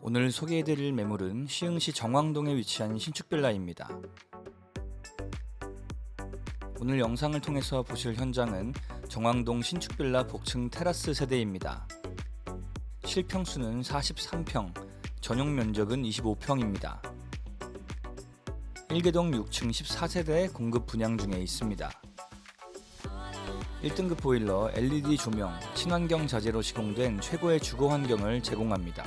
오늘 소개해드릴 매물은 시흥시 정왕동에 위치한 신축 빌라입니다. 오늘 영상을 통해서 보실 현장은 정왕동 신축 빌라 복층 테라스 세대입니다. 실평수는 43평, 전용 면적은 25평입니다. 1개동 6층 14세대 공급 분양 중에 있습니다. 1등급 보일러, LED 조명, 친환경 자재로 시공된 최고의 주거 환경을 제공합니다.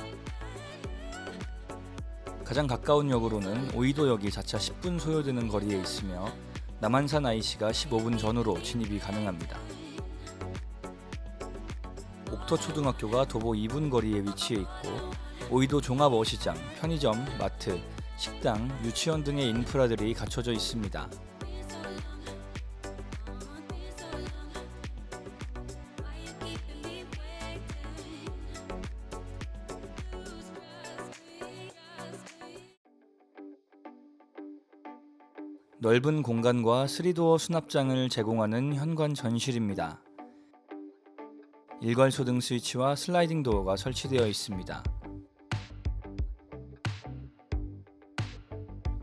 가장 가까운 역으로는 오이도역이 자차 10분 소요되는 거리에 있으며 남한산 IC가 15분 전후로 진입이 가능합니다. 옥터초등학교가 도보 2분 거리에 위치해 있고 오이도 종합 어시장, 편의점, 마트, 식당, 유치원 등의 인프라들이 갖춰져 있습니다. 넓은 공간과 3도어 수납장을 제공하는 현관 전실입니다. 일괄 소등 스위치와 슬라이딩 도어가 설치되어 있습니다.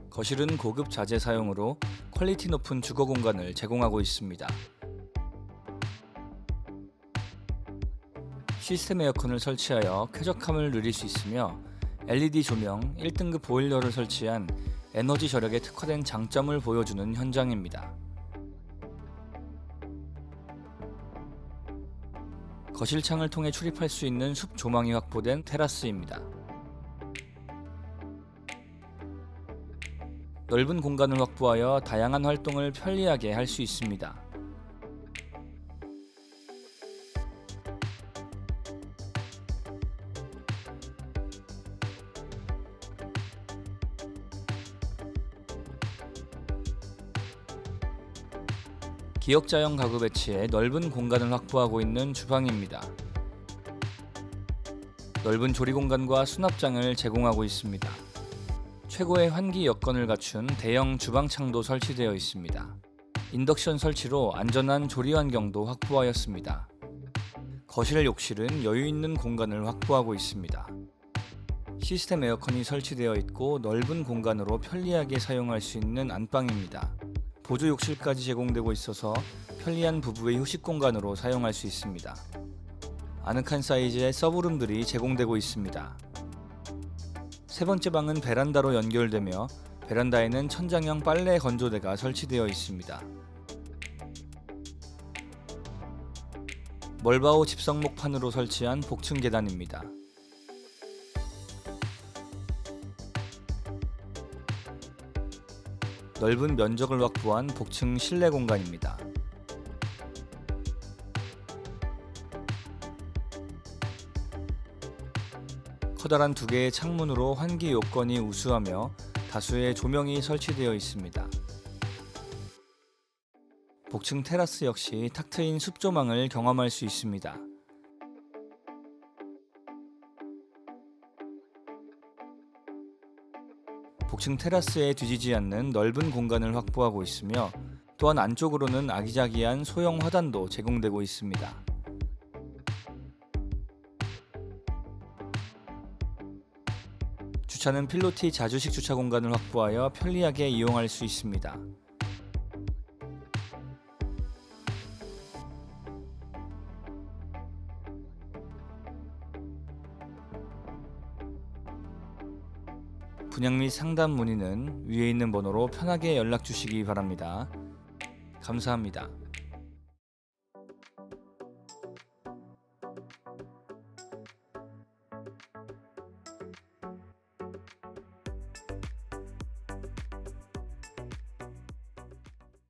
거실은 고급 자재 사용으로 퀄리티 높은 주거 공간을 제공하고 있습니다. 시스템 에어컨을 설치하여 쾌적함을 누릴 수 있으며 LED 조명, 1등급 보일러를 설치한 에너지 절약에 특화된 장점을 보여주는 현장입니다. 거실 창을 통해 출입할 수 있는 숲 조망이 확보된 테라스입니다. 넓은 공간을 확보하여 다양한 활동을 편리하게 할 수 있습니다. 기역자형 가구 배치에 넓은 공간을 확보하고 있는 주방입니다. 넓은 조리 공간과 수납장을 제공하고 있습니다. 최고의 환기 여건을 갖춘 대형 주방창도 설치되어 있습니다. 인덕션 설치로 안전한 조리 환경도 확보하였습니다. 거실 욕실은 여유 있는 공간을 확보하고 있습니다. 시스템 에어컨이 설치되어 있고 넓은 공간으로 편리하게 사용할 수 있는 안방입니다. 보조 욕실까지 제공되고 있어서 편리한 부부의 휴식 공간으로 사용할 수 있습니다. 아늑한 사이즈의 서브룸들이 제공되고 있습니다. 세 번째 방은 베란다로 연결되며 베란다에는 천장형 빨래 건조대가 설치되어 있습니다. 멀바오 집성목판으로 설치한 복층 계단입니다. 넓은 면적을 확보한 복층 실내 공간입니다. 커다란 두 개의 창문으로 환기 요건이 우수하며 다수의 조명이 설치되어 있습니다. 복층 테라스 역시 탁 트인 숲조망을 경험할 수 있습니다. 복층 테라스에 뒤지지 않는 넓은 공간을 확보하고 있으며 또한 안쪽으로는 아기자기한 소형 화단도 제공되고 있습니다. 주차는 필로티 자주식 주차 공간을 확보하여 편리하게 이용할 수 있습니다. 분양 및 상담 문의는 위에 있는 번호로 편하게 연락 주시기 바랍니다. 감사합니다.